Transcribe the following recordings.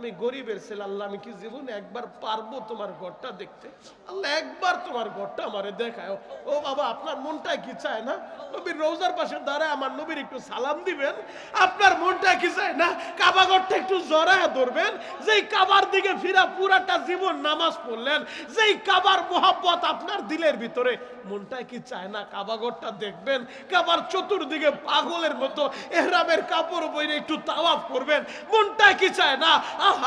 আমি গরিবের ছেলে, আল্লাহ, আমি কি জীবনে একবার পারব তোমার ঘরটা দেখতে? আল্লাহ, একবার তোমার ঘরটা আমারে দেখায় ও বাবা, আপনার মনটা কি চায় না? নবীর রোজার পাশে দাঁড়ায় আমার নবীর একটু সালাম দিবেন। আপনার মনটা কি চায় না? কাবা ঘরটা একটু জড়ায় ধরবেন। যেই কাবার দিকে ফিরা পুরাটা জীবন নামাজ পড়লেন, যেই কাবার মোহাব্বত আপনার দিলের ভিতরে, মনটা কি চায় না? কাবা ঘরটা দেখবেন, কাবার চতুর্দিকে পাগলের মতো এহরামের কাপড় বইরে একটু তাওয়াফ করবেন। মনটা কি চায় না?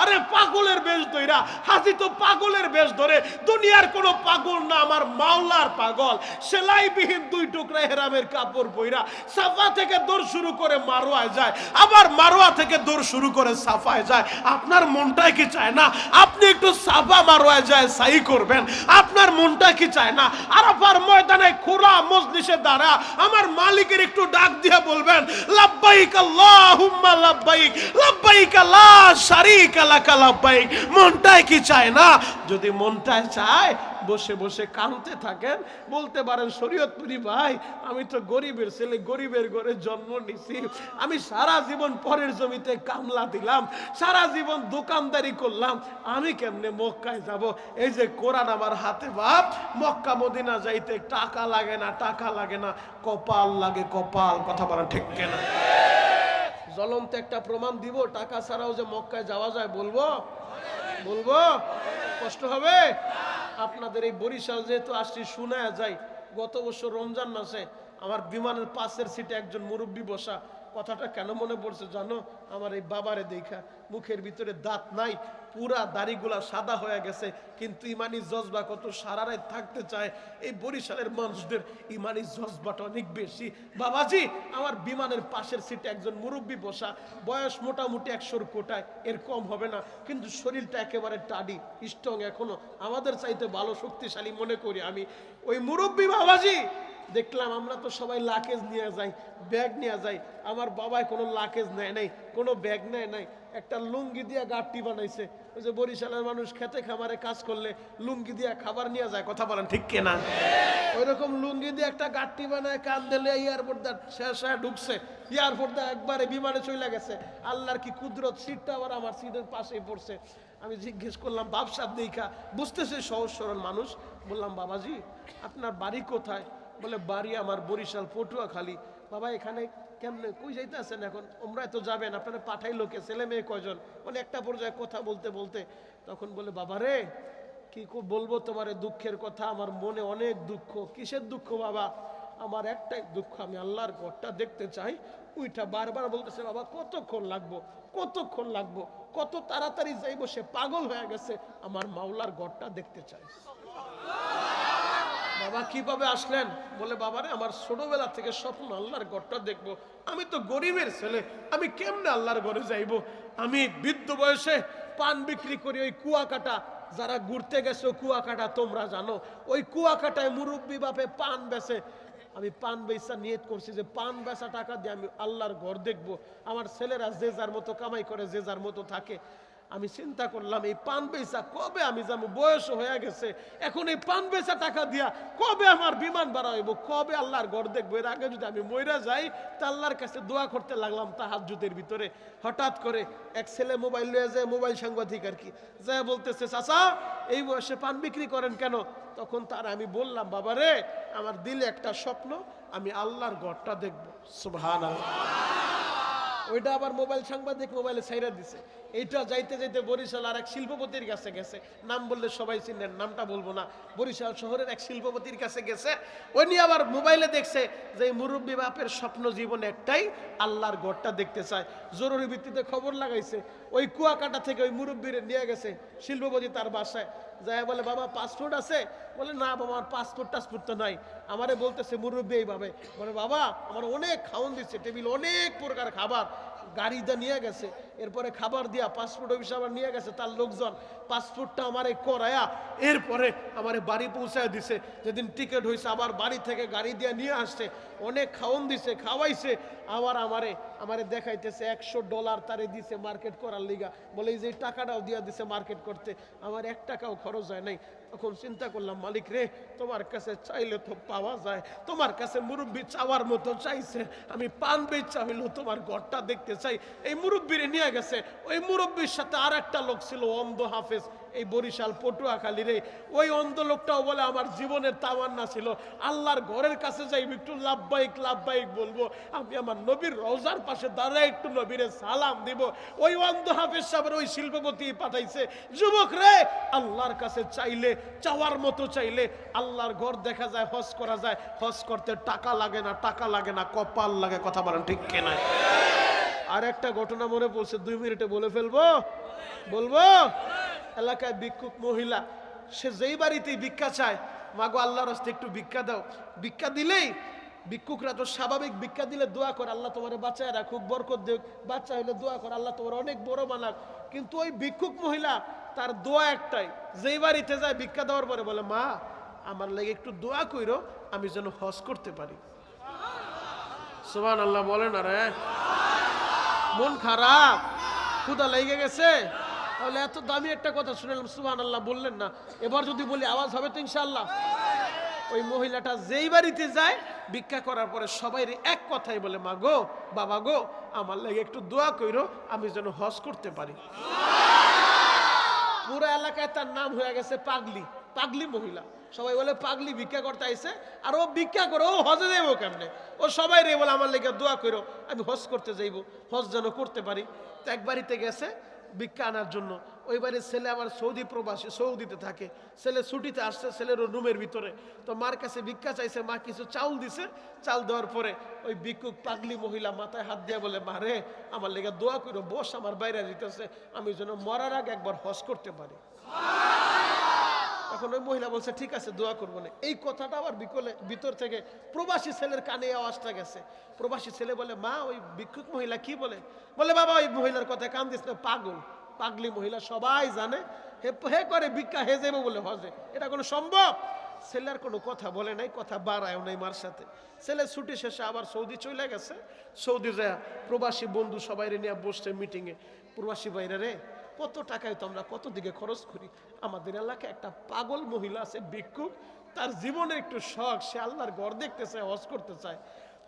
আরে পাগলের বেশ ধইরা হাজি তো পাগলের বেশ ধরে। দুনিয়ার কোনো পাগল না আমার মাওলার পাগল। সেলাইবিহীন দুই টুকরা এহরামের কাপড় বইরা সাফা থেকে দৌড় শুরু করে মারোয়ায় যায়। আবার মারোয়া থেকে দৌড় শুরু করে সাফায় যায়। আপনার মনটাই কি চায় না? আপনি একটু সাফা মারোয়ায় যায়, সাই করবেন। আপনার মনটা কি চায় না? আরাফার ময়দানে খোলা মজলিসে দাঁড়া। আমার মালিকের একটু ডাক দিয়ে বলবেন, লাব্বাইক আল্লাহুম্মা, লাব্বাইক লাব্বাইক লা শারীকা লাকা লাব্বাইক মনটাই কি চায় না? যদি মনটায় চায়, বসে বসে কাঁদতে থাকেন, বলতে পারেন, শরীয়তপুরি ভাই, আমি তো গরিবের ছেলে, গরিবের ঘরে জন্ম নিছি। আমি সারা জীবন পরের জমিতে কামলা দিলাম, সারা জীবন দোকানদারি করলাম। আমি কেমনে মক্কায় যাব? এই যে কোরআন আমার হাতে বাপ, মক্কা মদিনা যাইতে টাকা লাগে না, টাকা লাগে না, কপাল লাগে কপাল। কথা বলেন ঠিক কেনা? জ্বলন্ত একটা প্রমাণ দিব, টাকা ছাড়াও যে মক্কায় যাওয়া যায়, বলব? বলব? কষ্ট হবে? আপনাদের এই বরিশাল যেহেতু আসছি শোনা যায় গত বছর রমজান মাসে আমার বিমানের পাশের সিটে একজন মুরব্বী বসা কথাটা কেন মনে পড়ছে জানো? আমার এই বাবারে দেখা, মুখের ভিতরে দাঁত নাই, পুরা দাড়িগুলা সাদা হয়ে গেছে, কিন্তু ইমানি জজবা কত সারা রাত থাকতে চায়। এই বরিশালের মানুষদের ইমানি জজবাটা অনেক বেশি। বাবাজি, আমার বিমানের পাশের সিটে একজন মুরব্বী বসা, বয়স মোটামুটি একশোর কোটায়, এর কম হবে না, কিন্তু শরীরটা একেবারে টাডি, স্ট্রং এখনও। আমাদের চাইতে ভালো শক্তিশালী মনে করি আমি। ওই মুরব্বী বাবাজি দেখলাম আমরা তো সবাই লাকেজ নিয়ে যাই ব্যাগ নিয়ে যাই, আমার বাবায় কোনো লাকেজ নেয় নাই, কোনো ব্যাগ নেয় নাই, একটা লুঙ্গি দিয়া গাঠটি বানাইছে। ওই যে বরিশালের মানুষ খেতে খামারে কাজ করলে লুঙ্গি দিয়া খাবার নিয়ে যায়, কথা বলেন ঠিক কেনা? ওই রকম লুঙ্গি দিয়ে একটা গাঠটি বানায়, কান দিলে এয়ারপোর্ট দা শেষ হয়ে ঢুকছে এয়ারপোর্ট দা একবারে বিমানে চলে গেছে। আল্লাহর কি কুদরত, সিটটা আবার আমার সিটের পাশেই পড়ছে। আমি জিজ্ঞেস করলাম বাপসাব দেখা বুঝতেছে সহজ সরল মানুষ? বললাম, বাবাজি, আপনার বাড়ি কোথায়? বলে, বাড়ি আমার বরিশাল, পটুয়াখালী। বাবা, এখানে কেমনে, কই যাইতেছেন এখন? ওমরায় তো যাবেন, আপনারা পাঠাই লোকে, ছেলে মেয়ে কয়জন? মানে একটা পর্যায়ে কথা বলতে বলতে তখন বলে, বাবা রে, কি বলব তোমার দুঃখের কথা, আমার মনে অনেক দুঃখ। কিসের দুঃখ বাবা? আমার একটাই দুঃখ, আমি আল্লাহর ঘরটা দেখতে চাই ওইটা বারবার বলতেছে, বাবা, কতক্ষণ লাগবো? কতক্ষণ লাগবো? কত তাড়াতাড়ি যাইবো? সে পাগল হয়ে গেছে, আমার মাওলার ঘরটা দেখতে চাই। বাবা কীভাবে আসলেন? বলে, বাবারে, আমার ছোটবেলা থেকে স্বপ্ন আল্লাহর ঘরটা দেখব। আমি তো গরিবের ছেলে। আমি কেমনে আল্লাহর ঘরে যাইব? আমি বৃদ্ধ বয়সে পান বিক্রি করি ওই কুয়াকাটা। যারা ঘুরতে গেছে কুয়াকাটা, তোমরা জানো। ওই কুয়াকাটায় মুরব্বী বাপে পান বেচে। আমি পান বেচা নিয়ত করছি যে, পান বেচা টাকা দিয়ে আমি আল্লাহর ঘর দেখব। আমার ছেলেরা যে যার মতো কামাই করে, যে যার মতো থাকে। আমি চিন্তা করলাম, এই পান বেচা কবে আমি যাব বয়স হয়ে গেছে। এখন এই পান বেচা টাকা দিয়া কবে আমার বিমান ভাড়া হইব? কবে আল্লাহর ঘর দেখব? এর আগে যদি আমি মইরা যাই, তা আল্লাহর কাছে দোয়া করতে লাগলাম তাহাজুদের ভিতরে। হঠাৎ করে এক ছেলে মোবাইল লয়ে যায়, মোবাইল সাংবাদিক আর কি। যা বলতেছে, চাচা, এই বয়সে পান বিক্রি করেন কেন? তখন তার আমি বললাম, বাবা রে, আমার দিলে একটা স্বপ্ন, আমি আল্লাহর ঘরটা দেখব। সুবহান ওইটা আবার মোবাইল সাংবাদিক মোবাইলে ছাইরা দিছে। এইটা যাইতে যাইতে বরিশাল আর এক শিল্পপতির কাছে গেছে। নাম বললে সবাই চিনেন, নামটা বলব না। বরিশাল শহরের এক শিল্পপতির কাছে গেছে। নিয়ে আবার মোবাইলে দেখছে যে মুরব্বী বাপের স্বপ্ন জীবনে একটাই, আল্লাহর ঘরটা দেখতে চায়। জরুরি ভিত্তিতে খবর লাগাইছে। ওই কুয়াকাটা থেকে ওই মুরব্বীরে নিয়ে গেছে শিল্পপতি তার বাসায়। যায়, বলে, বাবা পাসপোর্ট আছে? বলে, না, বাবা, আমার পাসপোর্ট টাসপোর্ট তো নাই। আমারে বলতেছে, মুরব্বী এইভাবে। বলে, বাবা, আমার অনেক খাওয়ান দিচ্ছে, টেবিল অনেক প্রকার খাবার। গাড়িতে নিয়ে গেছে, এরপরে খাবার দিয়া পাসপোর্ট অফিস আবার নিয়ে গেছে, তার লোকজন পাসপোর্টটা আমারে করায়া এরপরে আমারে বাড়ি পৌঁছায় দিছে। যেদিন টিকিট হয়েছে আবার বাড়ি থেকে গাড়ি দিয়ে নিয়ে আসছে, অনেক খাওন দিছে, খাওয়াইছে, আবার আমারে আমারে দেখাইতেছে একশো ডলার তারে দিছে মার্কেট করার লিগা। বলে এই যে টাকাটাও দিয়া দিছে মার্কেট করতে, আমার এক টাকাও খরচ হয় নাই। তখন চিন্তা করলাম, মালিক রে, তোমার কাছে চাইলে তো পাওয়া যায়, তোমার কাছে মুরব্বী চাওয়ার মতো চাইছে, আমি পান বেচা তোমার ঘরটা দেখতে চাই। এই মুরব্বীরে নিয়ে নিয়ে গেছে, ওই মুরব্বীর সাথে আর একটা লোক ছিল, অন্ধ হাফেজ। এই বরিশাল পটুয়াখালী রে ওই অন্ধ লোকটাও বলে আমার জীবনের তামান্না ছিল। আল্লাহর ঘরের কাছে যাই একটু লাভবাহিক লাভবাহিক বলব। আমি আমার নবীর রওজার পাশে দাঁড়ায় একটু নবীরে সালাম দিব। ওই অন্ধ হাফেজ সাহেবের ওই শিল্পপতি পাঠাইছে, যুবক রে, আল্লাহর কাছে চাইলে, চাওয়ার মতো চাইলে, আল্লাহর ঘর দেখা যায়, হজ করা যায়। হজ করতে টাকা লাগে না, টাকা লাগে না, কপাল লাগে। কথা বলেন ঠিক কেনা? আর একটা ঘটনা মনে পড়ছে, দুই মিনিটে বলে ফেলব? বলব? এলাকায় ভিক্ষুক মহিলা, সে যেই বাড়িতেই ভিক্ষা চায়, মাগো আল্লাহর রাস্তে একটু ভিক্ষা দাও। ভিক্ষা দিলেই ভিক্ষুকরা তো স্বাভাবিক ভিক্ষা দিলে দোয়া কর, আল্লাহ তোমার বাচ্চায় রাখুক, বরকত দেখ বাচ্চা হইলে দোয়া কর, আল্লাহ তোমার অনেক বড় বানাক কিন্তু ওই ভিক্ষুক মহিলা তার দোয়া একটাই, যেই বাড়িতে যায় ভিক্ষা দেওয়ার পরে বলে, মা, আমার লাগে একটু দোয়া কইরো, আমি যেন হজ করতে পারি। সুবহান আল্লাহ বলে না রে মন খারাপ ক্ষুদা লেগে গেছে? তাহলে এত দামি একটা কথা শুনলাম সুবহান আল্লাহ বললেন না। এবার যদি বলি আওয়াজ হবে তো ইনশাআল্লাহ। ওই মহিলাটা যেই বাড়িতে যায়, ভিক্ষা করার পরে সবাই এক কথাই বলে, মা গো, বাবা গো, আমার লাগে একটু দোয়া কইরো, আমি যেন হজ করতে পারি। পুরো এলাকায় তার নাম হয়ে গেছে পাগলি পাগলি মহিলা। সবাই বলে, পাগলি ভিক্ষা করতে আইছে, আর ও ভিক্ষা করে, ও হজে যাইব কেমনে? ও সবাই রে বলে, আমার লেগে দোয়া করো আমি হজ করতে যাইব, হজ যেন করতে পারি। তো এক বাড়িতে গেছে ভিক্ষা আনার জন্য। ওই বাড়ির ছেলে আমার সৌদি প্রবাসী, সৌদিতে থাকে। ছেলে ছুটিতে আসছে, ছেলের রুমের ভিতরে। তো মার কাছে ভিক্ষা চাইছে, মা কিছু চাউল দিছে। চাল দেওয়ার পরে ওই ভিক্ষুক পাগলি মহিলা মাথায় হাত দিয়ে বলে, মা রে, আমার লেগে দোয়া করো বস আমার বাইরে দিতেছে আমি যেন মরার আগে একবার হস করতে পারি। তখন ওই মহিলা বলছে, ঠিক আছে, দোয়া করব না। এই কথাটা আবার বিকলে, ভিতর থেকে প্রবাসী ছেলের কানে আওয়াজটা গেছে। প্রবাসী ছেলে বলে, মা, ওই ভিক্ষুক মহিলা কি বলে? বলে, বাবা, ওই মহিলার কথায় কান দিস না, পাগল। পাগলি মহিলা সবাই জানে, হে হে করে ভিক্ষা, হে যাব বলে হজে। এটা কোনো সম্ভব? ছেলের কোনো কথা বলে নাই, কথা বাড়ায় নাই মার সাথে। ছেলে ছুটি শেষে আবার সৌদি চলে গেছে। সৌদি যায় প্রবাসী বন্ধু সবাই নিয়ে বসছে মিটিংয়ে প্রবাসী বাইরে রে কত টাকায় তো আমরা কত দিকে খরচ করি? আমাদের এলাকায় একটা পাগল মহিলা আছে ভিক্ষুক, তার জীবনে একটু শখ, সে আল্লাহর গড় দেখতে চায়, হজ করতে চায়।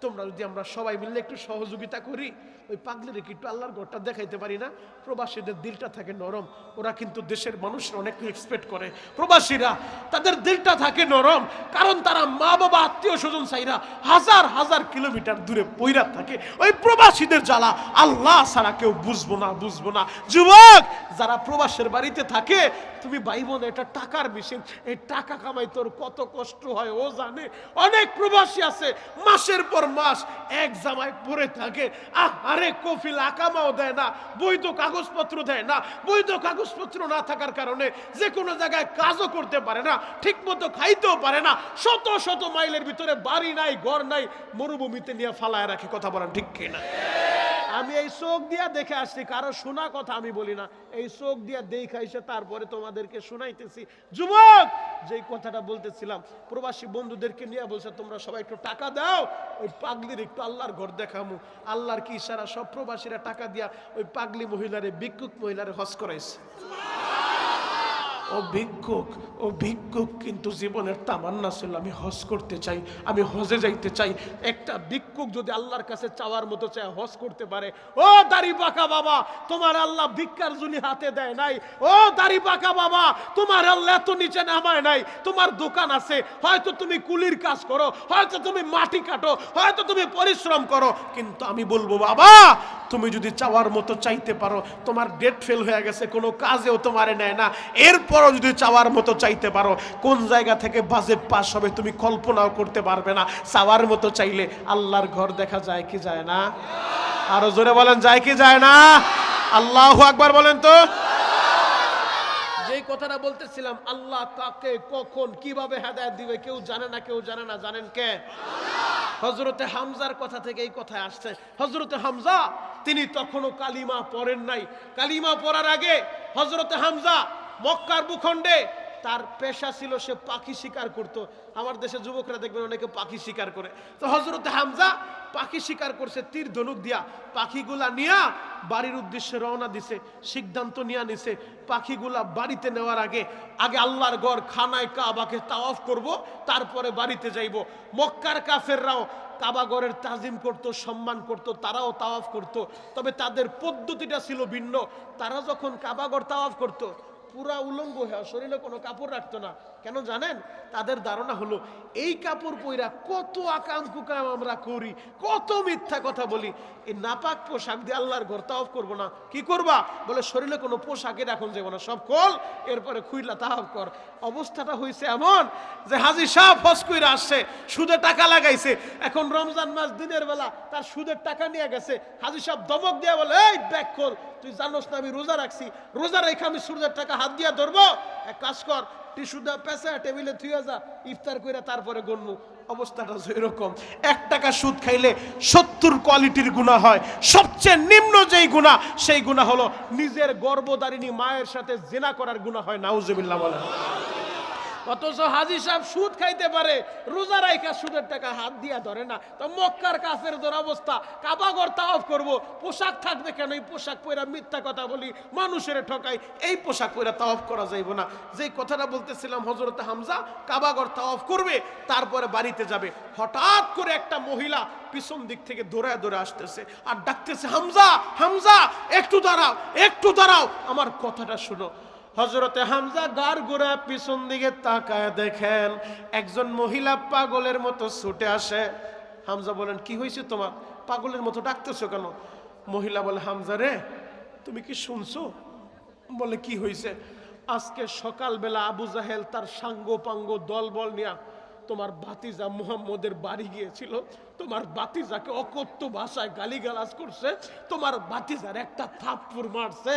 তোমরা যদি আমরা সবাই মিলে একটু সহযোগিতা করি, ওই পাগলির একটু আল্লাহর ঘরটা দেখাইতে পারি না? প্রবাসীদের দিলটা থাকে নরম, ওরা কিন্তু দেশের মানুষরা অনেক এক্সপেক্ট করে। প্রবাসীরা, তাদের দিলটা থাকে নরম, কারণ তারা মা বাবা আত্মীয় স্বজন চাইরা হাজার হাজার কিলোমিটার দূরে পইরা থাকে। ওই প্রবাসীদের জ্বালা আল্লাহ ছাড়া কেউ বুঝব না বুঝব না। যুবক, যারা প্রবাসের বাড়িতে থাকে, তুমি ভাই বোন এটা টাকার মেশিন এই টাকা কামাই তোর কত কষ্ট হয়, ও জানে। অনেক প্রবাসী আছে, মাসের পর মাস এক জামায় পরে থাকে। আহ, আরে কফিল আকামাও দেয় না, বৈধ কাগজপত্র দেয় না। বৈধ কাগজপত্র না থাকার কারণে যে কোনো জায়গায় কাজও করতে পারে না, ঠিকমতো খাইতেও পারে না। শত শত মাইলের ভিতরে বাড়ি নাই, ঘর নাই, মরুভূমিতে নিয়ে ফালায় রাখে, কথা বলেন ঠিক কিনা? আমি এই চোখ দিয়া দেখে আসছি, কারও শোনা কথা আমি বলি না। এই চোখ দিয়া দেখাইছে তারপরে তোমাদেরকে শোনাইতেছি। যুবক, যেই কথাটা বলতেছিলাম, প্রবাসী বন্ধুদেরকে নিয়ে বলছে, তোমরা সবাই একটু টাকা দাও, ওই পাগলির একটু আল্লাহর ঘর দেখামু। আল্লাহর কি ইশারা? সব প্রবাসীরা টাকা দিয়া ওই পাগলি মহিলারে বিক্ষুক মহিলারে হস করাইছে। ও ভিক্ষুক ও ভিক্ষুক কিন্তু জীবনের তামান্না ছিল, আমি হজ করতে চাই, আমি হজে যাইতে চাই। একটা ভিক্ষুক যদি আল্লাহর কাছে চাওয়ার মতো চায়, হজ করতে পারে। ও দাড়ি পাকা বাবা, তোমার আল্লাহ ভিক্ষার জুনি হাতে দেয় নাই। ও দাড়ি পাকা বাবা, তোমার আল্লাহ এত নিচে নামায় নাই। তোমার দোকান আছে, হয়তো তুমি কুলির কাজ করো, হয়তো তুমি মাটি কাটো, হয়তো তুমি পরিশ্রম করো, কিন্তু আমি বলব, বাবা তুমি যদি চাওয়ার মতো চাইতে পারো, তোমার ডেট ফেল হয়ে গেছে, কোনো কাজেও তোমারে নেয় না। এরপরও যদি চাওয়ার মতো চাইতে পারো, কোন জায়গা থেকে বাজেট পাস হবে তুমি কল্পনাও করতে পারবে না। চাওয়ার মতো চাইলে আল্লাহর ঘর দেখা যায় কি যায় না? আরও জোরে বলেন, যায় কি যায় না? আল্লাহ আকবার বলেন তো। কথাটা বলতেছিলাম, আল্লাহ কাকে, কখন, কীভাবে হেদায়ত দিবে, কেউ জানে না, কেউ জানে না, জানেন কে? হজরতে হামজার কথা থেকে এই কথায় আসছে। হজরতে হামজা, তিনি তখনও কালিমা পড়েন নাই। কালিমা পড়ার আগে হজরতে হামজা মক্কার ভূখণ্ডে তার পেশা ছিল সে পাখি শিকার করত। আমার দেশে যুবকরা দেখবেন অনেকে পাখি শিকার করে। তো হজরত হামজা পাখি শিকার করছে, তীর ধনুক দিয়া। পাখিগুলা নিয়া বাড়ির উদ্দেশ্যে রওনা দিছে, সিদ্ধান্ত নিয়া নিছে, পাখিগুলা বাড়িতে নেওয়ার আগে আগে আল্লাহর গড় খানায় কাবাকে তাওয়াফ করব, তারপরে বাড়িতে যাইব। মক্কার কাফেররাও কাবাগরের তাজিম করত, সম্মান করত, তারাও তাওয়াফ করত। তবে তাদের পদ্ধতিটা ছিল ভিন্ন। তারা যখন কাবাগর তাওয়াফ করত পুরা উলঙ্গ হয়ে শরীরে কোনো কাপড় রাখতো না। কেন জানেন? তাদের ধারণা হলো, এই কাপড় পইরা কত আকাম কুকাম আমরা করি, কত মিথ্যা কথা বলি। এই নাপাক পোশাক দিয়ে আল্লাহর ঘর তাওয়াফ করব না। কি করবা? বলে, শরীরে কোনো পোশাকে রাখুন যাব না, সব কল এরপরে খুইলা তাওয়াফ কর। অবস্থাটা হয়েছে এমন যে হাজি সাহ ফস কইরা আসছে, সুদে টাকা লাগাইছে। এখন রমজান মাস, দিনের বেলা তার সুদের টাকা নিয়ে গেছে। হাজি সাহেব দমক দিয়ে বলে, এই ব্যাক কর তুই জানোস না আমি রোজা রাখছি। রোজা রেখে আমি সুদের টাকা হাত দিয়া ধরবো? এক কাজ কর টিস্যু দা পেঁচা, টেবিলে থুয়ে যা, ইফতার কইরা তারপরে গণ্য অবস্থাটা এরকম। এক টাকা সুদ খাইলে সত্তর কোয়ালিটির গুণা হয়। সবচেয়ে নিম্ন যেই গুণা, সেই গুণা হলো নিজের গর্বদারিণী মায়ের সাথে জেনা করার গুণা হয়, নাউজুবিল্লাহ বলেন। অথচ হাজি সাহেব সুদ খাইতে পারে, রোজা রাইখা সুদের টাকা হাত দিয়া ধরে না। তো মক্কার কাছের ধর অবস্থা কাবাগর তাওয়াফ করব, পোশাক থাকবে কেন? এই পোশাক পরে মিথ্যা কথা বলি, মানুষের ঠকাই, এই পোশাক পরে তাওয়াফ করা যাইব না। যেই কথাটা বলতেছিলাম হজরত হামজা কাবাগর তাওয়াফ করবে, তারপরে বাড়িতে যাবে। হঠাৎ করে একটা মহিলা পিছন দিক থেকে দৌড়ায় দৌড়ে আসতেছে আর ডাকতেছে, হামজা হামজা, একটু দাঁড়াও একটু দাঁড়াও। আমার কথাটা শুনো হজরতে হামজা গার গোড়া পিছন দিকে তাকায় দেখেন একজন মহিলা পাগলের মতো ছুটে আসে। হামজা বলেন, কি হয়েছে তোমার? পাগলের মতো ডাকতেছো কেন? মহিলা বলে, হামজা রে, তুমি কি শুনছো? বলে, কি হয়েছে? আজকে সকালবেলা আবু জাহেল তার সাঙ্গ পাঙ্গ দলবল নিয়া তোমার বাতিজা মুহাম্মদের বাড়ি গিয়েছিল। তোমার বাতিজাকে অকথ্য ভাষায় গালিগালাজ করছে, তোমার বাতিজার একটা থাপ্পড় মারছে।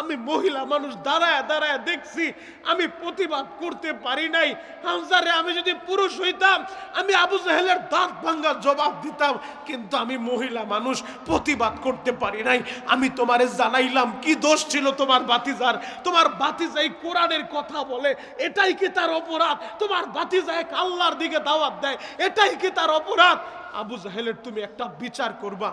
আমি মহিলা মানুষ দাঁড়ায় দাঁড়ায় দেখছি, আমি প্রতিবাদ করতে পারি নাই। হামজারে আমি যদি পুরুষ হইতাম, আমি আবু জাহেলের দাঁত ভাঙ্গা জবাব দিতাম, কিন্তু আমি মহিলা মানুষ প্রতিবাদ করতে পারি নাই। আমি তোমারে জানাইলাম, কি দোষ ছিল তোমার বাতিজার? তোমার বাতিজাই কোরআনের কথা বলে, এটাই কি তার অপরাধ? তোমার বাতিজায় আল্লাহর দিকে দাওয়াত দেয়, এটাই কি তার অপরাধ? আবু জাহেলের তুমি একটা বিচার করবা।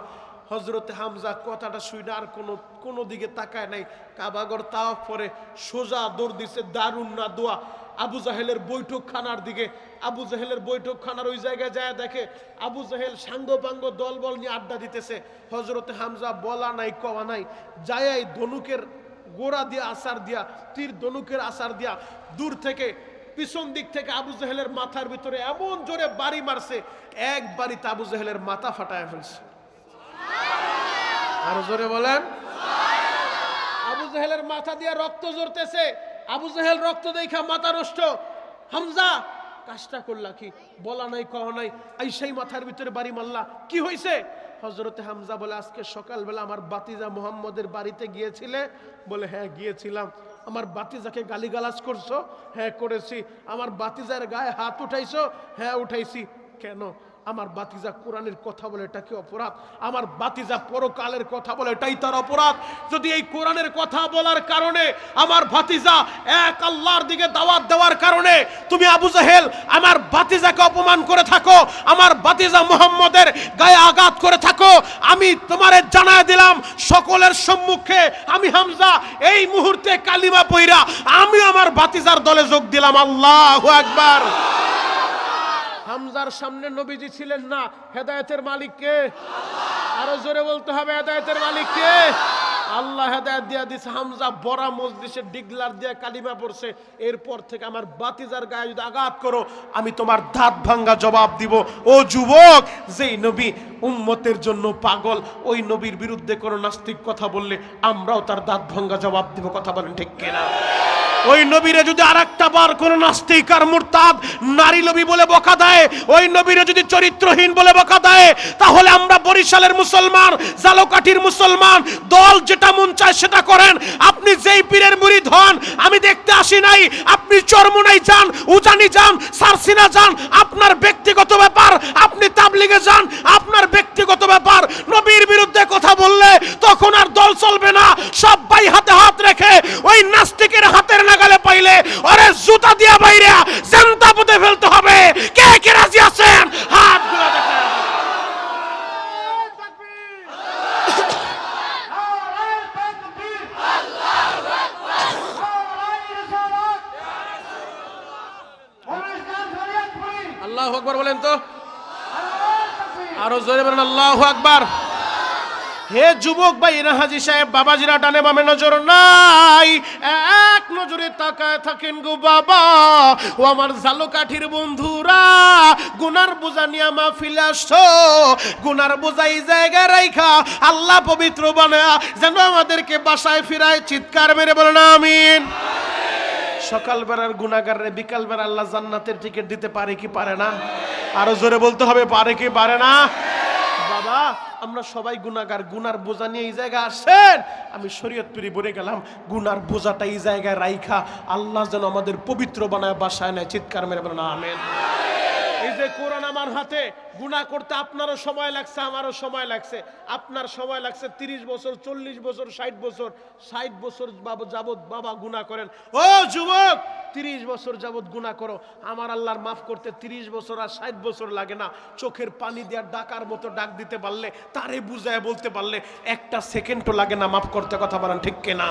হজরতে হামজা কথাটা শুনে আর কোনো কোনো দিকে তাকায় নাই। কাবাগর তাও পরে সোজা দৌড় দিছে দারুণ না দোয়া। আবু জাহেলের বৈঠক খানার দিকে। আবু জাহেলের বৈঠক খানার ওই জায়গায় যায় দেখে আবু জাহেল সাঙ্গ পাঙ্গ দল বল নিয়ে আড্ডা দিতেছে। হজরতে হামজা বলা নাই, কওয়া নাই যায় ধনুকের গোড়া দিয়া আসার দিয়া, তীর ধনুকের আসার দিয়া দূর থেকে পিছন দিক থেকে আবু জাহেলের মাথার ভিতরে এমন জোরে বাড়ি মারছে, এক বাড়িতে আবু জাহেলের মাথা ফাটায় ফেলছে। আরও জোরে বলেন। আবু জাহেলের মাথা দিয়ে রক্ত জড়তেছে আবু জাহেল রক্ত দেখা মাথা নষ্ট। হামজা, কাজটা করলা কি? বলা নাই, কওয়া নাই, এই সেই মাথার ভিতরে বাড়ি মারলা। কি হয়েছে হজরতে হামজা বলে, আজকে সকালবেলা আমার বাতিজা মোহাম্মদের বাড়িতে গিয়েছিলে? বলে হ্যাঁ গিয়েছিলাম। আমার বাতিজাকে গালিগালাজ করছ? হ্যাঁ করেছি। আমার বাতিজার গায়ে হাত উঠাইছো? হ্যাঁ উঠাইছি। কেন? আমার বাতিজা কোরআনের কথা বলে এটা কি অপরাধ? আমার বাতিজা পরকালের কথা বলে এটাই তার অপরাধ। যদি এই কোরআনের কথা বলার কারণে আমার ভাতিজা এক আল্লাহর দিকে দাওয়াত দেওয়ার কারণে তুমি আবু জাহেল আমার বাতিজাকে অপমান করে থাকো, আমার বাতিজা মোহাম্মদের গায়ে আঘাত করে থাকো, আমি তোমারে জানায় দিলাম সকলের সম্মুখে, আমি হামজা, এই মুহূর্তে কালিমা পইরা আমি আমার বাতিজার দলে যোগ দিলাম। আল্লাহু আকবার। হামজার সামনে নবীজি ছিলেন না, হেদায়েতের মালিক কে? আরও জোরে বলতে হবে, হেদায়তের মালিক কে? আল্লাহ হেদায়ত দিয়া দিছে, হামজা বড়া মজলিসের ডিগলার দিয়া কালিমা পড়ছে। এরপর থেকে আমার বাতিজার গায়ে যদি আঘাত করো, আমি তোমার দাঁত ভাঙ্গা জবাব দিব। ও যুবক, যেই নবী উম্মতের জন্য পাগল, ওই নবীর বিরুদ্ধে কোনো নাস্তিক কথা বললে আমরাও তার দাঁত ভাঙ্গা জবাব দিব, কথা বলেন ঠিক কিনা? ওই নবীরে যদি আর একটা বার কোন নাস্তিক আর মুরতাদ নারী নবী বলে বকা দেয়, ওই নবীরে যদি চরিত্রহীন বলে বকা দেয়, তাহলে আমরা বরিশালের মুসলমান, জালোকাঠির মুসলমান, দল যেটা মন চায় সেটা করেন। আপনি যেই পীরের মুরিদ হন, আমি দেখতে আসি নাই, আপনি চরমুনাই যান, উজানি যান, সারসিনা যান, আপনার ব্যক্তিগত ব্যাপার, আপনি তাবলিগে যান, আপনার ব্যক্তিগত ব্যাপার। নবীর বিরুদ্ধে কথা বললে তখন আর দল চলবে না, সব সবাই হাতে হাত রেখে ওই নাস্তিকের হাতের নাগালে পাইলে ওরে জুতা আল্লাহ আকবার বলেন তো আরও জোরে বলেন আল্লাহ আকবার হে যুবক ভাই হাজি সাহেব, বাবাজিরা ডানে বামে নজর নাই। এক নজরে তাকায় থাকেন গো বাবা। ও আমার জালো কাঠির বন্ধুরা, গুনার বোঝা নিয়ে মাহফিলে আসছো। গুনার বোঝা এই জায়গায় রাইখা, আল্লাহ পবিত্র বানা যেন আমাদেরকে বাসায় ফিরায় চিৎকার মেরে বলেন, আমিন। সকাল বেলার গুনাগারে বিকাল বেলা আল্লাহ জান্নাতের টিকিট দিতে পারে কি পারে না? আরও জোরে বলতে হবে, পারে কি পারে না? বাবা, আমরা সবাই গুনাগার গুনার বোঝা নিয়ে এই জায়গায় আসেন। আমি শরীয়তপুরি বলে গেলাম, গুনার বোঝাটা এই জায়গায় রাইখা। আল্লাহ যেন আমাদের পবিত্র বানায়, বাসায় নেয়। চিৎকার মেরে বলেন, আমেন। যে কোরআন আমার হাতে, গুনাহ করতে আপনারও সময় লাগছে, আমারও সময় লাগছে। আপনার সময় লাগছে তিরিশ বছর, চল্লিশ বছর, ষাট বছর। ষাট বছর যাবৎ বাবা গুনাহ করেন। ও যুবক, তিরিশ বছর যাবৎ গুনাহ করো। আমার আল্লাহর মাফ করতে তিরিশ বছর আর ষাট বছর লাগে না। চোখের পানি দেওয়ার ডাকার মতো ডাক দিতে পারলে, তারে বুঝায় বলতে পারলে, একটা সেকেন্ডও লাগে না মাফ করতে, কথা বলেন ঠিক কিনা?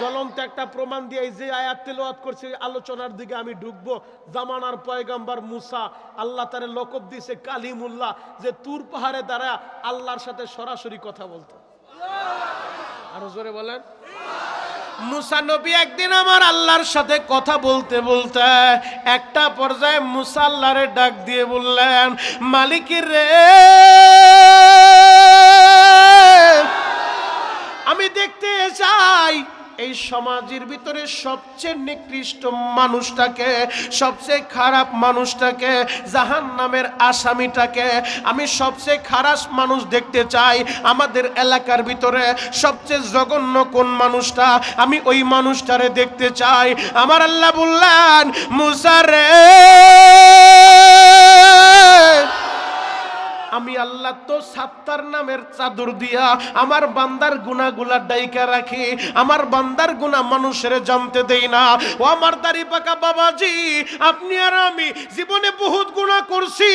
জ্বলন্ত একটা প্রমাণ দিয়ে যে আয়াত তেলাওয়াত করছে আলোচনার দিকে আমি ঢুকবো। জামানার পয়গাম্বার মুসা, আল্লাহ তারে লকব দিয়েছে কালিমুল্লাহ, যে তুর পাহাড়ে দ্বারা আল্লাহর সাথে সরাসরি কথা বলতো। আরও জোরে বলেন। মুসা নবী একদিন আমার আল্লাহর সাথে কথা বলতে বলতে একটা পর্যায়ে মুসা আল্লাহরে ডাক দিয়ে বললেন মালিকের রে, আমি দেখতে চাই এই সমাজের ভিতরে সবচেয়ে নিকৃষ্ট মানুষটাকে, সবচেয়ে খারাপ মানুষটাকে জাহান নামের আসামিটাকে আমি সবচেয়ে খারাপ মানুষ দেখতে চাই। আমাদের এলাকার ভিতরে সবচেয়ে জঘন্য কোন মানুষটা আমি ওই মানুষটারে দেখতে চাই। আমার আল্লাহ বললেন মুসারে আমি আল্লাহ তো সাত্তার নামের চাদর দিয়া আমার বান্দার গুনাগুলা ডাইকা রাখি। আমার বান্দার গুনাহ মানুষের জানতে দেই না। ও আমার দাড়ি পাকা বাবাজি, আপনি আর আমি জীবনে বহুত গুনাহ করছি।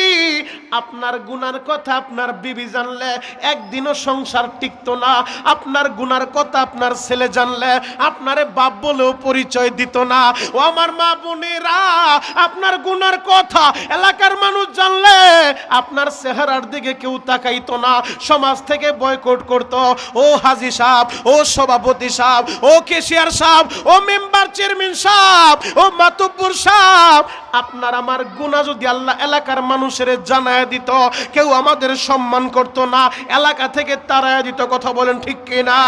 আপনার গুনার কথা আপনার বিবি জানলে, একদিনও সংসার টিকতো না। আপনার গুনার কথা আপনার ছেলে জানলে, আপনারে বাপ বলেও পরিচয় দিত না। ও আমার মা বোনেরা, আপনার গুনার কথা এলাকার মানুষ জানলে, আপনার চেহারার দিকে কেউ তাকাইতো না। সমাজ থেকে বয়কট করত। ও হাজি সাহেব, ও সভাপতি সাহেব, ও কেশিয়ার সাহেব, ও মেম্বার চেয়ারম্যান সাহেব, ও মাতব্বর সাহেব। আপনার আমার গুণা যদি আল্লাহ এলাকার মানুষের জানায় দিত, কেউ আমাদের সম্মান করত না। এলাকা থেকে তারায় দিত, কথা বলেন ঠিক কিনা?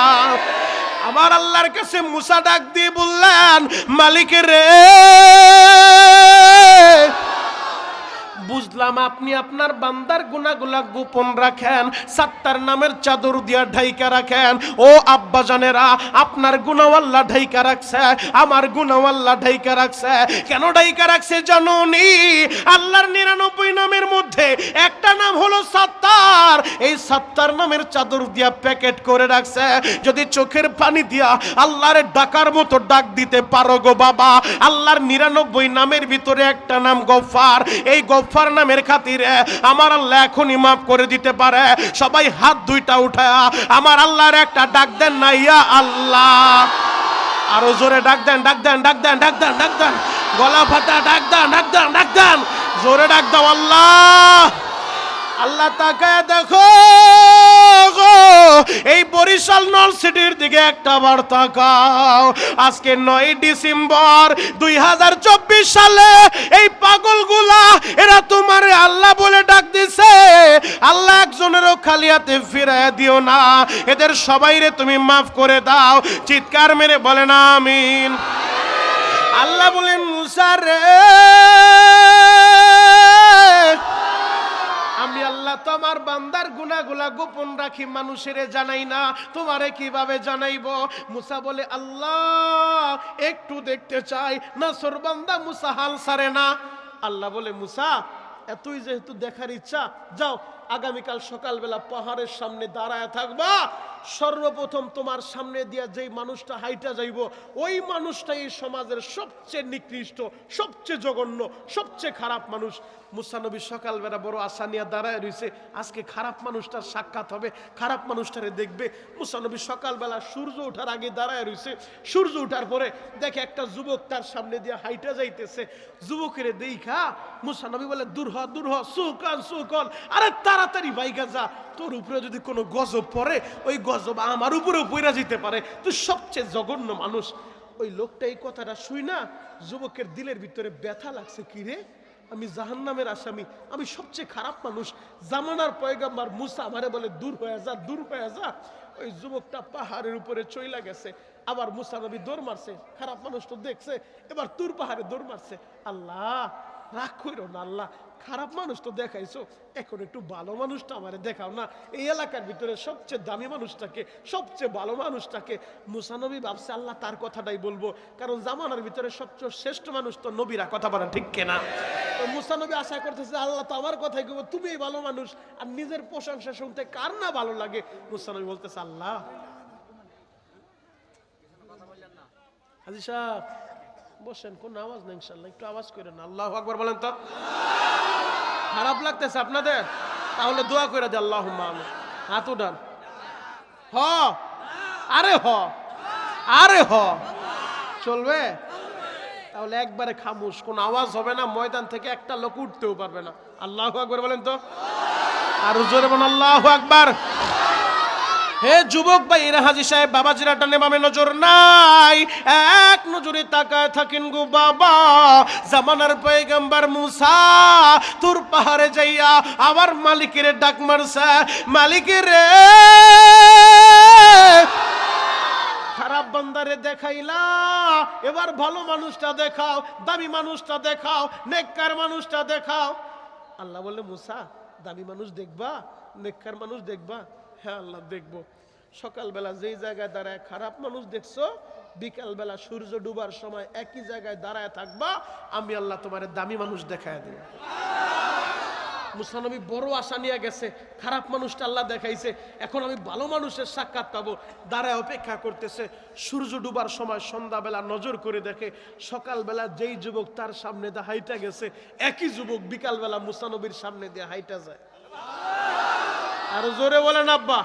আমার আল্লাহর কাছে মুসা ডাক দিয়ে বললেন, মালিকের রে বুঝলাম আপনি আপনার বান্দার গুনাগুলা গোপন রাখেন সাত্তার নামের চাদর দিয়া ঢাইকা রাখেন। ও আব্বা জানেরা, আপনার গুনাওয়াল্লা ঢাইকা রাখছে, আমার গুনাওয়াল্লা ঢাইকা রাখছে। কেন ঢাইকা রাখছে জানুনি? আল্লাহর নিরানব্বই নামের মধ্যে একটা নাম হলো সাত্তার। এই সাত্তার নামের চাদর দিয়া প্যাকেট করে রাখছে। যদি চোখের পানি দিয়া আল্লাহরে ডাকার মতো ডাক দিতে পারো গো বাবা, আল্লাহর নিরানব্বই নামের ভিতরে একটা নাম গফার। এই গফার নামের খাতিরে আমার আল্লাহ এখনই মাফ করে দিতে পারে। সবাই হাত দুইটা উঠায়, আমার আল্লাহর একটা ডাক দেন না, ইয়া আল্লাহ। আরও জোরে ডাক দেন ডাক দেন ডাক দেন ডাক দেন ডাক দেন। গলা ফাটা, ডাক দেন ডাক দেন ডাক দেন। জোরে ডাক দাও আল্লাহ। আল্লাহ তাকায় দেখো এই বরিশাল নল সিটির দিকে একটা বার তাকাও। আজকে নয় ডিসেম্বর দুই হাজার চব্বিশ সালে এই পাগলগুলা, এরা তোমার আল্লাহ বলে ডাক দিছে। আল্লাহ একজনেরও খালি হাতে দিও না। এদের সবাইরে তুমি মাফ করে দাও। চিৎকার মেরে বলে না আমিন। আল্লাহ বলেন মুসার রে তোমার বান্দার গুনাগুলা গোপন রাখি, মানুষের জানাই না। তোমারে কীভাবে জানাইব? মুসা বলে, আল্লাহ, একটু দেখতে চাই। না সর বান্দা মুসা হাল সারে না। আল্লাহ বলে, মুসা এতই যেহেতু দেখার ইচ্ছা, যাও, আগামীকাল সকালবেলা পাহাড়ের সামনে দাঁড়ায় থাকবা। সর্বপ্রথম তোমার সামনে দিয়া যেই মানুষটা হাইটা যাইব, ওই মানুষটা এই সমাজের সবচেয়ে নিকৃষ্ট, সবচেয়ে জঘন্য, সবচেয়ে খারাপ মানুষ। মুসানবী সকালবেলা বড় আশা নিয়ে দাঁড়ায় রয়েছে আজকে খারাপ মানুষটার সাক্ষাৎ হবে, খারাপ মানুষটারে দেখবে। মুসানবী সকালবেলা সূর্য ওঠার আগে দাঁড়ায় রয়েছে সূর্য ওঠার পরে দেখে একটা যুবক তার সামনে দিয়ে হাইটা যাইতেছে। যুবকের দেখা মুসানবী বলে, দূর হ দূর হ সুকন সুকন আরে তাড়াতাড়ি বাইকা যা, তোর উপরে যদি কোনো গজব পড়ে, ওই গজব আমার উপরেও পইরা যেতে পারে। তুই সবচেয়ে জঘন্য মানুষ। ওই লোকটা এই কথাটা শুই না, যুবকের দিলের ভিতরে ব্যথা লাগছে কি রে? আমি জাহান্নামের আসামি, আমি সবচেয়ে খারাপ মানুষ। জামানার পয়গাম্বার মুসা আমারে বলে, দূর হয়ে যা, দূর হয়ে যা। ওই যুবকটা পাহাড়ের উপরে চইলা গেছে। আবার মুসা নবী দৌড় মারছে, খারাপ মানুষ তো দেখছে, এবার তুর পাহাড়ে দৌড় মারছে। আল্লাহ রাগ কইরো না আল্লাহ। খারাপ মানুষ তো দেখাইছো, এখন একটু ভালো মানুষটা আমারে দেখাও না। এই এলাকার ভিতরে সবচেয়ে দামি মানুষটাকে, সবচেয়ে ভালো মানুষটাকে মুসানবী ভাবছে, আল্লাহ তার কথাটাই বলব। কারণ জামানার ভিতরে সবচেয়ে শ্রেষ্ঠ মানুষ তো নবীরা, কথা বলা ঠিক কেনা? মুসানবী আশা করতেছে, আল্লাহ তো আমার কথাই কইবো তুমি ভালো মানুষ আর নিজের প্রশংসা শুনতে কার না ভালো লাগে? মুসানবী বলতেছে, আল্লাহ। হাজি সাহেব বসেন, কোন আওয়াজ নেই ইনশাল্লাহ, একটু আওয়াজ করেন আল্লাহ আকবর বলেন তো। খারাপ লাগতেছে আপনাদের? তাহলে দোয়া করে দে আল্লাহ হাত উঠান। হ। আরে হ। আরে হ। চলবে? তাহলে একবারে খামুশ, কোন আওয়াজ হবে না, ময়দান থেকে একটা লোক উঠতেও পারবে না। আল্লাহ আকবর বলেন তো? আর জোরে বলেন, আল্লাহ আকবার। হে যুবক ভাই, এরা হাজি সাহেব, বাবা জিরাটা নেবামে নজর নাই। এক নজরে তাকায় থাকেন গো বাবা। জামানার পয়গাম্বার মুসা, তোর পাহাড়ে যাইয়া আবার মালিকের ডাক মারছে। মালিকের খারাপ বান্দারে দেখাইলা। এবার ভালো মানুষটা দেখাও, দামি মানুষটা দেখাও, নেককার মানুষটা দেখাও। আল্লাহ বললে, মুসা, দামি মানুষ দেখবা, নেককার মানুষ দেখবা। হ্যাঁ আল্লাহ দেখব। সকালবেলা যেই জায়গায় দাঁড়ায় খারাপ মানুষ দেখছ, বিকালবেলা সূর্য ডুবার সময় একই জায়গায় দাঁড়ায় থাকবা, আমি আল্লাহ তোমার দামি মানুষ দেখায় দেব মুসানবী বড় আশা নিয়ে গেছে, খারাপ মানুষটা আল্লাহ দেখাইছে, এখন আমি ভালো মানুষের সাক্ষাৎ পাবো। দাঁড়ায় অপেক্ষা করতেছে, সূর্য ডুবার সময় সন্ধ্যাবেলা নজর করে দেখে, সকালবেলা যেই যুবক তার সামনে দিয়ে হাইটা গেছে, একই যুবক বিকালবেলা মুসানবীর সামনে দিয়ে হাইটা যায়। আরও জোরে বলেন আব্বা।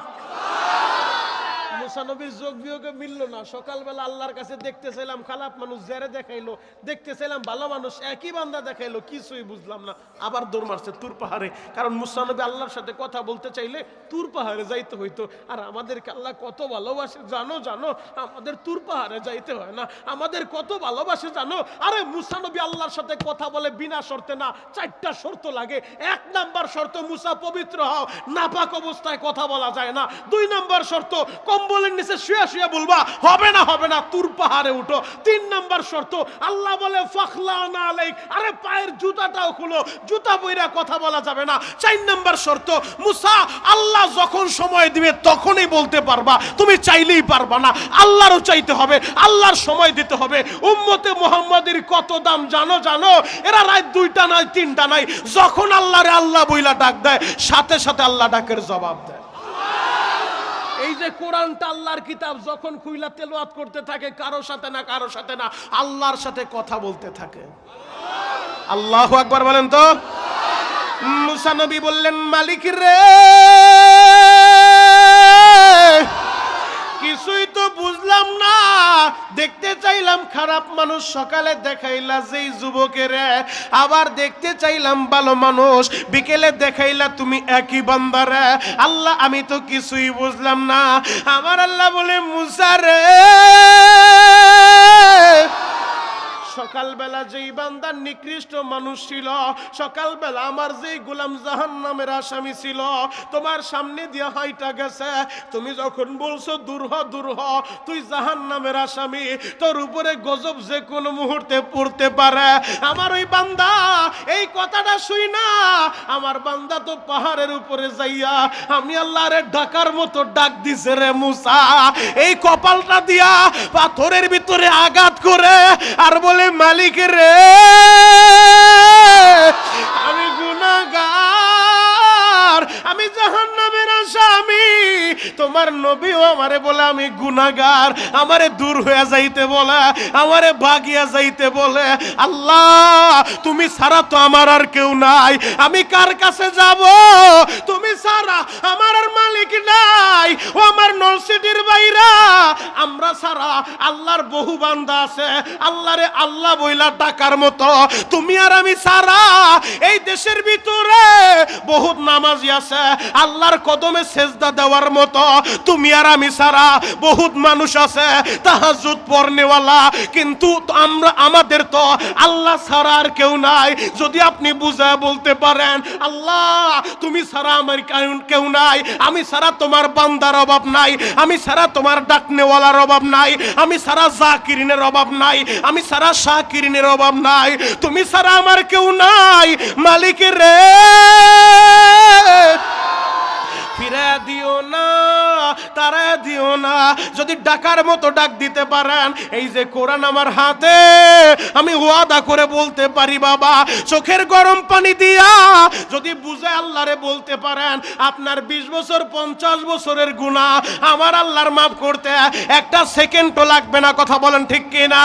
মুসানবীর যোগ বিয়োগে মিললো না। সকালবেলা আল্লাহর কাছে দেখতে চাইলাম খারাপ মানুষ জেরে দেখাইলো দেখতে চাইলাম ভালো মানুষ একই বান্দা দেখাইলো, কিছুই বুঝলাম না। আবার দৌড় মারছে তুর পাহাড়ে। কারণ মুসানবী আল্লাহর সাথে কথা বলতে চাইলে তুর পাহাড়ে যাইতে হইতো। আর আমাদেরকে আল্লাহ কত ভালোবাসে, জানো জানো, আমাদের তুর পাহাড়ে যাইতে হয় না। আমাদের কত ভালোবাসে, জানো। আরে মুসানবী আল্লাহর সাথে কথা বলে বিনা শর্তে না, চারটা শর্ত লাগে। এক নাম্বার শর্ত, মুসা পবিত্র হও। নাপাক অবস্থায় কথা বলা যায় না। দুই নাম্বার শর্ত কম্বলের নিচে শুয়ে শুয়ে বলবা, হবে না হবে না, তুর পাহাড়ে উঠো। তিন নাম্বার শর্ত, আল্লাহ বলে, ফখলা আলাইক। আরে পায়ের জুতাটাও খুলো, জুতা বইরা কথা বলা যাবে না। চার নাম্বার শর্ত, মুসা, আল্লাহ যখন সময় দিবে তখনই বলতে পারবা, তুমি চাইলেই পারবা না। আল্লাহরও চাইতে হবে, আল্লাহর সময় দিতে হবে। উম্মতে মোহাম্মদের কত দাম জানো জানো? এরা রাত দুইটা নয় তিনটা নয় যখন আল্লাহরে আল্লাহ বইলা ডাক দেয়, সাথে সাথে আল্লাহ ডাকের জবাব দেয়। এই যে কোরআনটা আল্লাহর কিতাব যখন খুইলা তেলোয়াত করতে থাকে, কারও সাথে না, কারও সাথে না, আল্লাহর সাথে কথা বলতে থাকে। আল্লাহ আকবার বলেন তো? মুসানবী বললেন মালিকের রে! কিছুই তো বুঝলাম না। দেখতে চাইলাম খারাপ মানুষ, সকালে দেখাইলা যেই যুবকের। আবার দেখতে চাইলাম ভালো মানুষ, বিকেলে দেখাইলা তুমি একই বান্দারে। আল্লাহ, আমি তো কিছুই বুঝলাম না। আমার আল্লাহ বলে মুসারে সকালবেলা যেই বান্দার নিকৃষ্ট মানুষ ছিল, সকালবেলা আমার যেই গোলাম জাহান নামের আসামি ছিল, তোমার সামনে দিয়ে হাইটা গেছে। তুমি যখন বলছো, দূর হ দূর হ, তুই জাহান নামের আসামি, তোর উপরে গজব যে কোনো মুহূর্তে পড়তে পারে। আমার ওই বান্দা এই কথাটা শুই না। আমার বান্দা তো পাহাড়ের উপরে যাইয়া আমি আল্লাহরে ডাকার মতো ডাক দিছে রে মুসা। এই কপালটা দিয়া পাথরের ভিতরে আঘাত করে আর বলে মালিক রে আমি গুনাগার আমি জাহান্নামের স্বামী, তোমার নবীও আমারে বলে আমি আমারে দূর হয়ে যাইতে বলে, আমারে যাইতে বলে। আল্লাহ, তুমি তো আমার আর কেউ নাই, আমি কার কাছে যাব? তুমি আমার আর মালিক নাই, ও আমার নলসিটির বাইরা আমরা আল্লাহর বহু বান্দা আছে, আল্লাহরে আল্লাহ বইলা ডাকার মতো। তুমি আর আমি ছাড়া এই দেশের ভিতরে বহুত নামাজি আছে, আল্লাহর কদমে সেজদা দেওয়ার মতো। তুমি আর আমি ছাড়া বহুত মানুষ আছে তাহাজুদ পড়নেওয়ালা কিন্তু আমরা, আমাদের তো আল্লাহ ছাড়া আর কেউ নাই। যদি আপনি বুঝায় বলতে পারেন, আল্লাহ, তুমি ছাড়া আমার কেউ- নাই। আমি ছাড়া তোমার বান্দার অভাব নাই। আমি ছাড়া তোমার ডাকনেওয়ালার অভাব নাই। আমি ছাড়া জাকিরিনের অভাব নাই। আমি ছাড়া শাকিরিনের অভাব নাই। তুমি ছাড়া আমার কেউ নাই। মালিকের রে ফিরে দিও না, তারা দিও না। যদি ডাকার মতো ডাক দিতে পারেন, এই যে কোরআন আমার হাতে, আমি ওয়াদা করে বলতে পারি, বাবা। চোখের গরম পানি দিয়া যদি বুঝে আল্লাহরে বলতে পারেন, আপনার বিশ বছর, পঞ্চাশ বছরের গুণা আমার আল্লাহর মাফ করতে একটা সেকেন্ডও লাগবে না, কথা বলেন ঠিক কিনা?